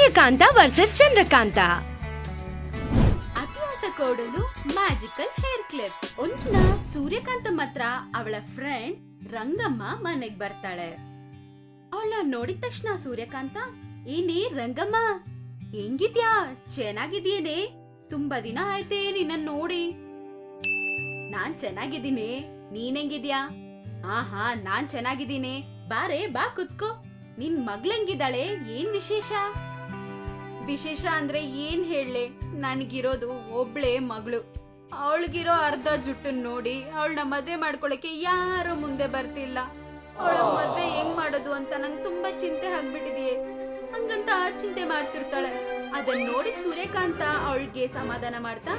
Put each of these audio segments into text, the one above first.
Suryakanta versus Chandrakanta. ಅತಿಹಾಸ ಕೋಡಲು magical hair clip ಒಂದಿನ ಸೂರ್ಯಕಾಂತ ಮಾತ್ರ ಅವಳ ಫ್ರೆಂಡ್ ರಂಗಮ್ಮ ಮನೆಗ್ ಬರ್ತಾಳೆ. ಅವಳ ನೋಡಿದ ತಕ್ಷಣ ಸೂರ್ಯಕಾಂತ, ಏನೇ ರಂಗಮ್ಮ, ಹೆಂಗಿದ್ಯಾ? ಚೆನ್ನಾಗಿದ್ಯೇನೆ ತುಂಬಾ ದಿನ ಆಯ್ತೆ ನಿನ್ನ ನೋಡಿ. ನಾನ್ ಚೆನ್ನಾಗಿದ್ದೀನಿ. ನೀನ್ ಹೆಂಗಿದ್ಯಾ? ಆಹಾ, ನಾನ್ ಚೆನ್ನಾಗಿದ್ದೀನಿ. ಬಾರೆ, ಬಾ ಕುತ್ಕೋ. ನಿನ್ ಮಗ್ಳಂಗಿದ್ದಾಳೆ ಏನ್ ವಿಶೇಷ? ವಿಶೇಷ ಅಂದ್ರೆ ಏನ್ ಹೇಳಲೆ? ನನಗಿರೋದು ಒಬ್ಳೆ ಮಗಳು. ಅವಳಿಗಿರೋ ಅರ್ಧ ಜುಟ್ಟನ್ ನೋಡಿ ಅವಳನ್ನ ಮದ್ವೆ ಮಾಡ್ಕೊಳಕ್ಕೆ ಯಾರು ಮುಂದೆ ಬರ್ತಿಲ್ಲ. ಅವಳ ಮದ್ವೆ ಹೆಂಗ್ ಮಾಡೋದು ಅಂತ ನಂಗೆ ತುಂಬಾ ಚಿಂತೆ ಆಗ್ಬಿಟ್ಟಿದೆಯೇ. ಹಂಗಂತ ಚಿಂತೆ ಮಾಡ್ತಿರ್ತಾಳೆ. ಅದನ್ನ ನೋಡಿ ಸೂರ್ಯಕಾಂತ ಅವಳಿಗೆ ಸಮಾಧಾನ ಮಾಡ್ತಾ,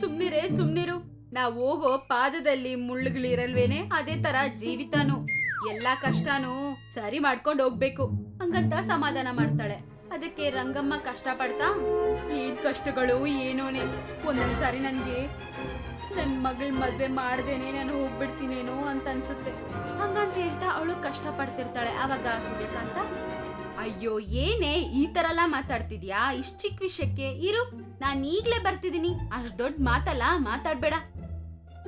ಸುಮ್ನಿರೆ, ಸುಮ್ನಿರು. ನಾವ್ ಹೋಗೋ ಪಾದದಲ್ಲಿ ಮುಳ್ಳುಗಳಿರಲ್ವೇನೆ? ಅದೇ ತರ ಜೀವಿತಾನು. ಎಲ್ಲಾ ಕಷ್ಟನೂ ಸರಿ ಮಾಡ್ಕೊಂಡು ಹೋಗ್ಬೇಕು. ಹಂಗಂತ ಸಮಾಧಾನ ಮಾಡ್ತಾಳೆ. ಅದಕ್ಕೆ ರಂಗಮ್ಮ ಕಷ್ಟ ಪಡ್ತಾ ಏನ್ ಕಷ್ಟಗಳು ಏನೋನೆ ಒಂದೊಂದ್ಸಾರಿ ನನ್ಗೆ ನನ್ ಮಗಳ ಮದ್ವೆ ಮಾಡ್ದೇನೆ ನಾನು ಹೋಗ್ಬಿಡ್ತೀನೇನೋ ಅಂತ ಅನ್ಸುತ್ತೆ. ಹಂಗಂತ ಹೇಳ್ತಾ ಅವಳು ಕಷ್ಟ ಪಡ್ತಿರ್ತಾಳೆ ಅವಾಗ ಸೂರ್ಯಕಾಂತ, ಅಯ್ಯೋ, ಏನೇ, ಈ ತರ ಎಲ್ಲ ಮಾತಾಡ್ತಿದ್ಯಾ? ಇಷ್ಟು ಚಿಕ್ಕ ವಿಷಯಕ್ಕೆ, ಇರು, ನಾನು ಈಗ್ಲೇ ಬರ್ತಿದೀನಿ. ಅಷ್ಟು ದೊಡ್ಡ ಮಾತಲ್ಲ, ಮಾತಾಡ್ಬೇಡ.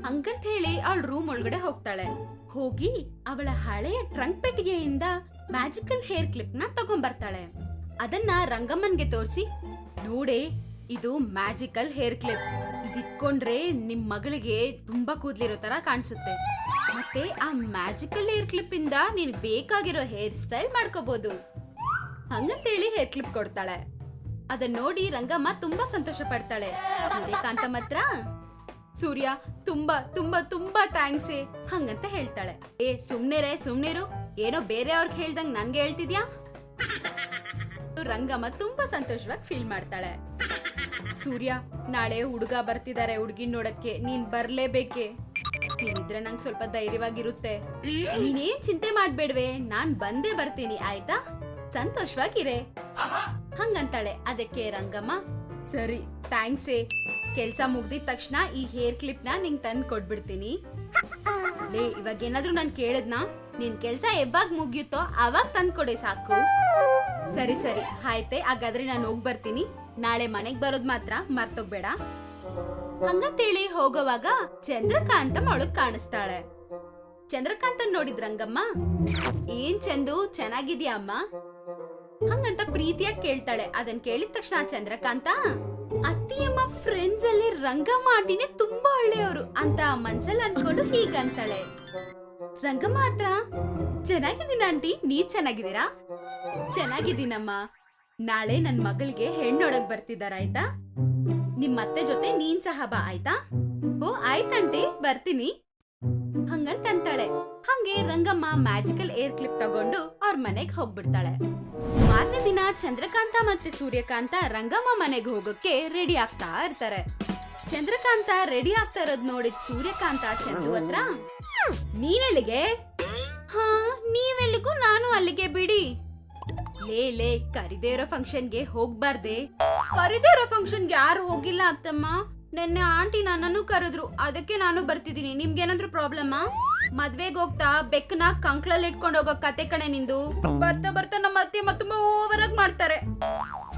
ಹಂಗಂತ ಹೇಳಿ ಅವಳು ರೂಮ್ ಒಳಗಡೆ ಹೋಗ್ತಾಳೆ. ಹೋಗಿ ಅವಳ ಹಳೆಯ ಟ್ರಂಕ್ ಪೆಟ್ಟಿಗೆಯಿಂದ ಮ್ಯಾಜಿಕಲ್ ಹೇರ್ ಕ್ಲಿಪ್ನ ತಗೊಂಡ್ಬರ್ತಾಳೆ ಅದನ್ನ ರಂಗಮ್ಮನ್ಗೆ ತೋರಿಸಿ. ನೋಡೆ, ಇದು ಮ್ಯಾಜಿಕಲ್ ಹೇರ್ ಕ್ಲಿಪ್. ಇದಿಟ್ಕೊಂಡ್ರೆ ನಿಮ್ ಮಗಳಿಗೆ ತುಂಬಾ ಕೂದ್ಲಿರೋ ತರ ಕಾಣಿಸುತ್ತೆ. ಮತ್ತೆ ಆ ಮ್ಯಾಜಿಕಲ್ ಹೇರ್ ಕ್ಲಿಪ್ ಇಂದ ನೀನ್ ಬೇಕಾಗಿರೋ ಹೇರ್ ಸ್ಟೈಲ್ ಮಾಡ್ಕೋಬಹುದು ಹಂಗಂತೇಳಿ ಹೇರ್ ಕ್ಲಿಪ್ ಕೊಡ್ತಾಳೆ. ಅದನ್ನ ನೋಡಿ ರಂಗಮ್ಮ ತುಂಬಾ ಸಂತೋಷ ಪಡ್ತಾಳೆ. ಸೂರ್ಯಕಾಂತ ಮಾತ್ರ, ಸೂರ್ಯ, ತುಂಬಾ ತುಂಬಾ ತುಂಬಾ ಥ್ಯಾಂಕ್ಸ್ ಹಂಗಂತ ಹೇಳ್ತಾಳೆ. ಏ ಸುಮ್ನೆರೇ ಸುಮ್ನಿರು ಏನೋ ಬೇರೆ ಅವ್ರಿಗೆ ಹೇಳ್ದಂಗ್ ನನ್ಗೆ ಹೇಳ್ತಿದ್ಯಾ? ರಂಗಮ್ಮ ತುಂಬಾ ಸಂತೋಷವಾಗಿ ಫೀಲ್ ಮಾಡ್ತಾಳೆ. ಸೂರ್ಯ, ನಾಳೆ ಹುಡುಗ ಬರ್ತಿದಾರೆ ಹುಡುಗಿ ನೋಡಕ್ಕೆ, ನೀನ್ ಬರ್ಲೇಬೇಕೆ ನೀನಿದ್ರೆ ನಂಗೆ ಸ್ವಲ್ಪ ಧೈರ್ಯವಾಗಿರುತ್ತೆ. ನೀನೇನ್ ಚಿಂತೆ ಮಾಡ್ಬೇಡ್ವೆ, ನಾನ್ ಬಂದೇ ಬರ್ತೀನಿ, ಆಯ್ತಾ? ಸಂತೋಷವಾಗಿರೆ. ಹಂಗಂತಾಳೆ. ಅದಕ್ಕೆ ರಂಗಮ್ಮ, ಸರಿ ಥ್ಯಾಂಕ್ಸ್ ಕೆಲ್ಸ ಮುಗ್ದಿದ ತಕ್ಷಣ ಈ ಹೇರ್ ಕ್ಲಿಪ್ನ ನಿಂಗ್ ತಂದು ಕೊಟ್ಬಿಡ್ತೀನಿ ಲೇ, ಇವಾಗ ಏನಾದ್ರೂ ನಾನ್ ಕೇಳದ್ನಾ? ನಿನ್ ಕೆಲ್ಸ ಯಾವಾಗ ಮುಗಿಯುತ್ತೋ ಅವಾಗ ತಂದ್ಕೊಡಿ ಸಾಕು. ಸರಿ ಸರಿ. ಆಯ್ತೆ, ಹಾಗಾದ್ರೆ ನಾನು ಹೋಗಿ ಬರ್ತೀನಿ. ನಾಳೆ ಮನೆಗ್ ಬರೋದ್ ಮಾತ್ರ ಮರ್ತೋಗ್ಬೇಡ. ಹಂಗಂತೇಳಿ ಹೋಗೋವಾಗ ಚಂದ್ರಕಾಂತ ಒಳಗ್ ಕಾಣಿಸ್ತಾಳೆ. ಚಂದ್ರಕಾಂತ ನೋಡಿದ್ ರಂಗಮ್ಮ, ಏನ್ ಚಂದು, ಚೆನ್ನಾಗಿದ್ಯಾ ಅಮ್ಮ? ಹಂಗಂತ ಪ್ರೀತಿಯಾಗಿ ಕೇಳ್ತಾಳೆ. ಅದನ್ ಕೇಳಿದ ತಕ್ಷಣ ಚಂದ್ರಕಾಂತ, ಅತ್ತಿಯಮ್ಮ ಫ್ರೆಂಡ್ಸ್ ಅಲ್ಲಿ ರಂಗಮ್ಮ ಆಂಟಿನೇ ತುಂಬಾ ಒಳ್ಳೆಯವರು ಅಂತ ಮನ್ಸಲ್ಲಿ ಅನ್ಕೊಂಡು ಹೀಗಂತಾಳೆ. ರಂಗಮ್ಮ ಹತ್ರ ಚೆನ್ನಾಗಿದ್ದೀನ ಆಂಟಿ, ನೀವ್ ಚೆನ್ನಾಗಿದ್ದೀರಾ? ಚೆನ್ನಾಗಿದ್ದೀನಮ್ಮ. ನಾಳೆ ನನ್ ಮಗಳಿಗೆ ಹೆಣ್ಣೊಡಗ್ ಬರ್ತಿದಾರ, ಆಯ್ತಾ? ನಿಮ್ ಅತ್ತೆ ಜೊತೆ ನೀನ್ ಸಹ ಬಾ, ಆಯ್ತಾ? ಓ ಆಯ್ತಂಟಿ ಬರ್ತೀನಿ. ಹಂಗಂತಂತಾಳೆ. ಹಂಗೆ ರಂಗಮ್ಮ ಮ್ಯಾಜಿಕಲ್ ಏರ್ ಕ್ಲಿಪ್ ತಗೊಂಡು ಅವ್ರ ಮನೆಗ್ ಹೋಗ್ಬಿಡ್ತಾಳೆ. ಮಾರನೇ ದಿನ ಚಂದ್ರಕಾಂತ ಮತ್ತೆ ಸೂರ್ಯಕಾಂತ ರಂಗಮ್ಮ ಮನೆಗೆ ಹೋಗೋಕೆ ರೆಡಿ ಆಗ್ತಾ ಇರ್ತಾರೆ. ಚಂದ್ರಕಾಂತ ರೆಡಿ ಆಗ್ತಾ ಇರೋದ್ ನೋಡಿದ್ ಸೂರ್ಯಕಾಂತ ಚಂದ್ರು ಹತ್ರ ನೀನೆಲ್ಲಿಗೆ? ಹಾ, ನೀವೆಲ್ಲಿಗೂ ನಾನು ಅಲ್ಲಿಗೆ ಬಿಡಿ. ಲೇ ಲೇ, ಕರಿದೇ ಇರೋ ಫಂಕ್ಷನ್ಗೆ ಹೋಗ್ಬಾರ್ದೆ. ಕರಿದೇ ಇರೋ ಫಂಕ್ಷನ್ಗೆ ಯಾರು ಹೋಗಿಲ್ಲ ಅತ್ತಮ್ಮ. ನೆನ್ನೆ ಆಂಟಿ ನನ್ನನ್ನು ಕರೆದ್ರು. ಅದಕ್ಕೆ ನಾನು ಬರ್ತಿದ್ದೀನಿ. ನಿಮ್ಗೇನಾದ್ರೂ ಪ್ರಾಬ್ಲಮ್ಮಾ ಮದ್ವೆಗ್ ಹೋಗ್ತಾ ಬೆಕ್ಕನ ಕಂಕ್ಳಲ್ಲಿ ಇಟ್ಕೊಂಡು ಹೋಗೋ ಕತೆ ಕಣೆ ನಿಂದು. ಬರ್ತಾ ಬರ್ತಾ ನಮ್ಮ ಅತ್ತೆ ಮತ್ತೊಮ್ಮೆ ಓವರ್ ಆಗಿ ಮಾಡ್ತಾರೆ.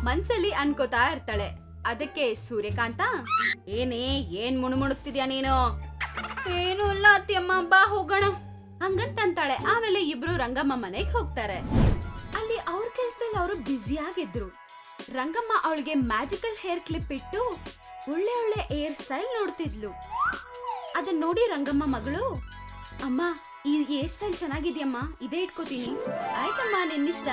ಮನ್ಸಲ್ಲಿ ಅನ್ಕೋತಾ ಇರ್ತಾಳೆ. ಅದಕ್ಕೆ ಸೂರ್ಯಕಾಂತ, ಏನೇ, ಏನ್ ಮುಣುಮುಣುಕ್ತಿದ್ಯಾ ನೀನು? ಏನು ಇಲ್ಲ ಅತ್ತಿಯಮ್ಮ, ಬಾ. ಹಂಗಂತ ಅಂತಾಳೆ ಆಮೇಲೆ ಇಬ್ರು ರಂಗಮ್ಮ ಮನೆಗೆ ಹೋಗ್ತಾರೆ. ಅಲ್ಲಿ ಅವ್ರ ಕೆಲ್ಸದಲ್ಲಿ ಅವರು ಬ್ಯುಸಿ ಆಗಿದ್ರು. ರಂಗಮ್ಮ ಅವಳಿಗೆ ಮ್ಯಾಜಿಕಲ್ ಹೇರ್ ಕ್ಲಿಪ್ ಇಟ್ಟು ಒಳ್ಳೆ ಒಳ್ಳೆ ಹೇರ್ ಸ್ಟೈಲ್ ನೋಡ್ತಿದ್ಲು. ಅದನ್ನ ನೋಡಿ ರಂಗಮ್ಮ ಮಗಳು, ಅಮ್ಮ, ಈ ಹೇರ್ ಸ್ಟೈಲ್ ಚೆನ್ನಾಗಿದೆಯಮ್ಮ, ಇದೇ ಇಟ್ಕೋತೀನಿ. ಆಯ್ತಮ್ಮ, ನಿನ್ನಿಷ್ಟ.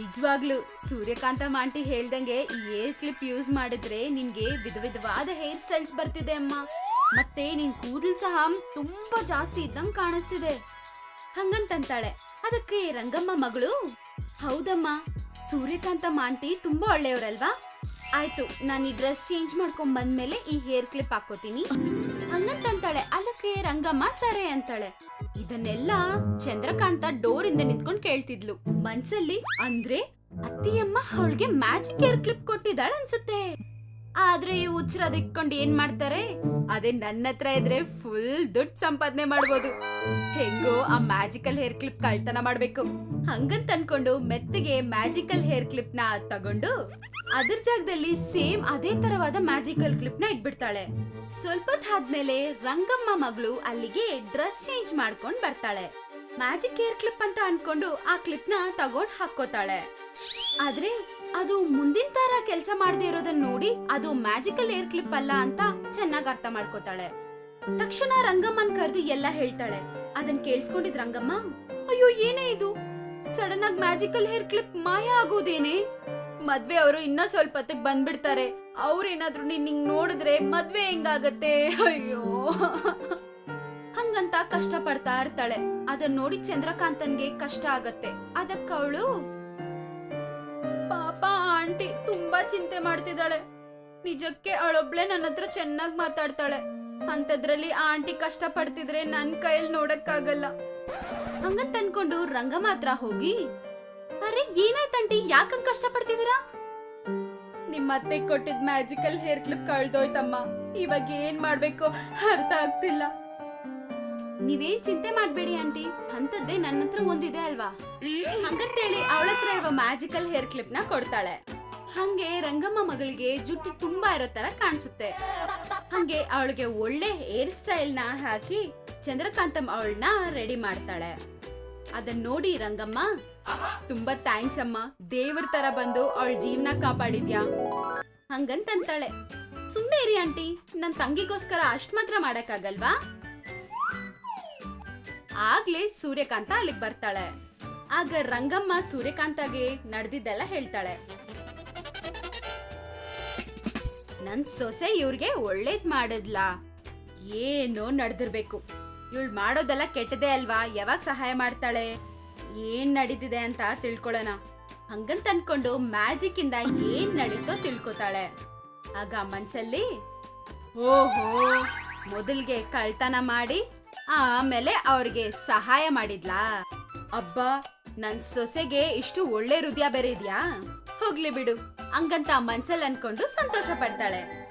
ನಿಜವಾಗ್ಲು, ಸೂರ್ಯಕಾಂತ ಮಾಂಟಿ ಹೇಳ್ದಂಗೆ ಈ ಹೇರ್ ಕ್ಲಿಪ್ ಯೂಸ್ ಮಾಡಿದ್ರೆ ನಿನ್ಗೆ ವಿಧ ವಿಧವಾದ ಹೇರ್ ಸ್ಟೈಲ್ಸ್ ಬರ್ತಿದೆ ಅಮ್ಮ. ಮತ್ತೆ ನಿನ್ ಕೂದಲ್ ಸಹ ತುಂಬಾ ಜಾಸ್ತಿ ಇದ್ದಂಗ್ ಕಾಣಿಸ್ತಿದೆ. ಹಂಗಂತಂತಾಳೆ. ಅದಕ್ಕೆ ರಂಗಮ್ಮ ಮಗಳು, ಹೌದಮ್ಮ, ಸೂರ್ಯಕಾಂತ ಮಾಂಟಿ ತುಂಬಾ ಒಳ್ಳೆಯವ್ರಲ್ವಾ? ಆಯ್ತು, ನಾನು ಈ ಡ್ರೆಸ್ ಚೇಂಜ್ ಮಾಡ್ಕೊಂಡ್ ಬಂದ್ಮೇಲೆ ಈ ಹೇರ್ ಕ್ಲಿಪ್ ಹಾಕೋತೀನಿ ಹಂಗಂತಂತಾಳೆ. ಅದಕ್ಕೆ ರಂಗಮ್ಮ, ಸರಿ, ಅಂತಾಳೆ. ಇದನ್ನೆಲ್ಲ ಚಂದ್ರಕಾಂತ ಡೋರ್ ಇಂದ ನಿಂತ್ಕೊಂಡ್ ಕೇಳ್ತಿದ್ಲು. ಮನ್ಸಲ್ಲಿ ಅಂದ್ರೆ ಅತ್ತಿಯಮ್ಮ ಅವಳಿಗೆ ಮ್ಯಾಜಿಕ್ ಹೇರ್ ಕ್ಲಿಪ್ ಕೊಟ್ಟಿದ್ದಾಳ ಅನ್ಸುತ್ತೆ ಆದ್ರೆ ಈ ಹುಚ್ಚರದ್ ಇಟ್ಕೊಂಡು ಏನ್ ಮಾಡ್ತಾರೆ? ಅದೇ ನನ್ನ ಹತ್ರ ಇದ್ರೆ ಫುಲ್ ದುಡ್ಡು ಸಂಪಾದನೆ ಮಾಡ್ಬೋದು. ಹೆಂಗೋ ಆ ಮ್ಯಾಜಿಕಲ್ ಹೇರ್ ಕ್ಲಿಪ್ ಕಳ್ತನ ಮಾಡ್ಬೇಕು. ಹಂಗಂತ ಅನ್ಕೊಂಡು ಮೆತ್ತಗೆ ಮ್ಯಾಜಿಕಲ್ ಹೇರ್ ಕ್ಲಿಪ್ನ ತಗೊಂಡು ಅದ್ರ ಜಾಗದಲ್ಲಿ ಸೇಮ್ ಅದೇ ತರವಾದ ಮ್ಯಾಜಿಕಲ್ ಕ್ಲಿಪ್ನ ಇಟ್ಬಿಡ್ತಾಳೆ. ಸ್ವಲ್ಪ ಆದ್ಮೇಲೆ ರಂಗಮ್ಮ ಮಗಳು ಅಲ್ಲಿಗೆ ಡ್ರೆಸ್ ಚೇಂಜ್ ಮಾಡ್ಕೊಂಡ್ ಬರ್ತಾಳೆ. ಮ್ಯಾಜಿಕ್ ಹೇರ್ ಕ್ಲಿಪ್ ಅಂತ ಅನ್ಕೊಂಡು ಆ ಕ್ಲಿಪ್ನ ತಗೊಂಡ್ ಹಾಕೋತಾಳೆ ಆದ್ರೆ ಅದು ಮುಂದಿನ ತರ ಕೆಲಸ ಮಾಡದೇ ಇರೋದನ್ನ ನೋಡಿ ಅದು ಮ್ಯಾಜಿಕಲ್ ಏರ್ ಕ್ಲಿಪ್ ಅಲ್ಲ ಅಂತ ಚೆನ್ನಾಗಿ ಅರ್ಥ ಮಾಡ್ಕೋತಾಳೆ. ತಕ್ಷಣ ರಂಗಮ್ಮನ್ ಕರೆದು ಎಲ್ಲ ಹೇಳ್ತಾಳೆ. ಅದನ್ ಕೇಳಿಸ್ಕೊಂಡಿದ್ ರಂಗಮ್ಮ, ಅಯ್ಯೋ, ಏನೇ ಇದು? ಸಡನ್ ಆಗಿ ಮ್ಯಾಜಿಕಲ್ ಹೇರ್ ಕ್ಲಿಪ್ ಮಾಯ ಆಗೋದೇನೆ? ಮದ್ವೆ ಅವರು ಇನ್ನ ಸ್ವಲ್ಪ ಹೊತ್ತಿಗೆ ಬಂದ್ಬಿಡ್ತಾರೆ. ಅವ್ರೇನಾದ್ರೂ ನಿನ್ ಹಿಂಗ್ ನೋಡಿದ್ರೆ ಮದ್ವೆ ಹೆಂಗಾಗತ್ತೆ? ಅಯ್ಯೋ. ಹಂಗಂತ ಕಷ್ಟ ಪಡ್ತಾ ಇರ್ತಾಳೆ. ಅದನ್ನ ನೋಡಿ ಚಂದ್ರಕಾಂತನ್ಗೆ ಕಷ್ಟ ಆಗತ್ತೆ. ಅದಕ್ಕ ಅವಳು ಪಾಪ ಆಂಟಿ ತುಂಬಾ ಚಿಂತೆ ಮಾಡ್ತಿದ್ದಾಳೆ. ನಿಜಕ್ಕೆ ಅವಳೊಬ್ಳೆ ನನ್ನ ಹತ್ರ ಚೆನ್ನಾಗಿ ಮಾತಾಡ್ತಾಳೆ. ಅಂತದ್ರಲ್ಲಿ ಆಂಟಿ ಕಷ್ಟ ಪಡ್ತಿದ್ರೆ ನನ್ ಕೈಯಲ್ಲಿ ನೋಡಕ್ಕಾಗಲ್ಲ. ಹಂಗಂತ ಅನ್ಕೊಂಡು ರಂಗ ಮಾತ್ರ ಹೋಗಿ, ಅರೆ ಏನಾಯ್ತಂಟಿ ಯಾಕಂಗ್ ಕಷ್ಟ ಪಡ್ತಿದ್ದೀರಾ ನಿಮ್ಮ ಅತ್ತೆ ಕೊಟ್ಟಿದ್ ಮ್ಯಾಜಿಕಲ್ ಹೇರ್ ಕ್ಲಿಪ್ ಕಳ್ದೋಯ್ತಮ್ಮ. ಇವಾಗ ಏನ್ ಮಾಡ್ಬೇಕು ಅರ್ಥ ಆಗ್ತಿಲ್ಲ. ನೀವೇನ್ ಚಿಂತೆ ಮಾಡ್ಬೇಡಿ ಆಂಟಿ. ಅಂತದ್ದೇ ನನ್ನ ಹತ್ರ ಒಂದಿದೆ ಅಲ್ವಾ? ಹಂಗಂತೇಳಿ ಅವಳ ಹತ್ರ ಇರುವ ಮ್ಯಾಜಿಕಲ್ ಹೇರ್ ಕ್ಲಿಪ್ನ ಕೊಡ್ತಾಳೆ. ಹಂಗೆ ರಂಗಮ್ಮ ಮಗಳಿಗೆ ಜುಟ್ಟು ತುಂಬಾ ಇರೋ ತರ ಕಾಣಿಸುತ್ತೆ. ಹಂಗೆ ಅವಳಿಗೆ ಒಳ್ಳೆ ಹೇರ್ ಸ್ಟೈಲ್ನ ಹಾಕಿ ಚಂದ್ರಕಾಂತಮ್ ಅವಳನ್ನ ರೆಡಿ ಮಾಡ್ತಾಳೆ. ಅದನ್ನ ನೋಡಿ ರಂಗಮ್ಮ, ತುಂಬಾ ಥ್ಯಾಂಕ್ಸ್ ಅಮ್ಮ. ದೇವ್ರ ತರ ಬಂದು ಅವಳ ಜೀವನ ಕಾಪಾಡಿದ್ಯಾ? ಹಂಗಂತಂತಾಳೆ ಸುಮ್ಮನೆ ಇರಿ ಆಂಟಿ, ನನ್ ತಂಗಿಗೋಸ್ಕರ ಅಷ್ಟ್ ಮಾತ್ರ ಮಾಡಕ್ಕಾಗಲ್ವಾ? ಆಗ್ಲೇ ಸೂರ್ಯಕಾಂತ ಅಲ್ಲಿಗೆ ಬರ್ತಾಳೆ. ಆಗ ರಂಗಮ್ಮ ಸೂರ್ಯಕಾಂತಗೆ ನಡೆದಿದ್ದೆಲ್ಲ ಹೇಳ್ತಾಳೆ. ನನ್ ಸೊಸೆ ಇವ್ರಿಗೆ ಒಳ್ಳೇದ್ ಮಾಡಿದ್ಲಾ. ಏನೋ ನಡೆದಿರ್ಬೇಕು. ಇವಳು ಮಾಡೋದೆಲ್ಲ ಕೆಟ್ಟದೆ ಅಲ್ವಾ? ಯಾವಾಗ ಸಹಾಯ ಮಾಡ್ತಾಳೆ? ಏನ್ ನಡೀತಿದೆ ಅಂತ ತಿಳ್ಕೊಳ್ಳೋಣ ಹಂಗಂತ ಅನ್ಕೊಂಡು ಮ್ಯಾಜಿಕ್ ಇಂದ ಏನ್ ನಡೀತೋ ತಿಳ್ಕೊತಾಳೆ. ಆಗ ಮನ್ಸಲ್ಲಿ, ಓಹೋ, ಮೊದಲ್ಗೆ ಕಳ್ತನ ಮಾಡಿ, ಆಮೇಲೆ ಅವ್ರಿಗೆ ಸಹಾಯ ಮಾಡಿದ್ಲಾ? ಅಬ್ಬಾ, ನನ್ ಸೊಸೆಗೆ ಇಷ್ಟು ಒಳ್ಳೆ ಹೃದಯ ಬೇರೆ ಇದ್ಯಾ? ಹೋಗ್ಲಿ ಬಿಡು. ಹಂಗಂತ ಮನ್ಸಲ್ಲಿ ಅನ್ಕೊಂಡು ಸಂತೋಷ ಪಡ್ತಾಳೆ.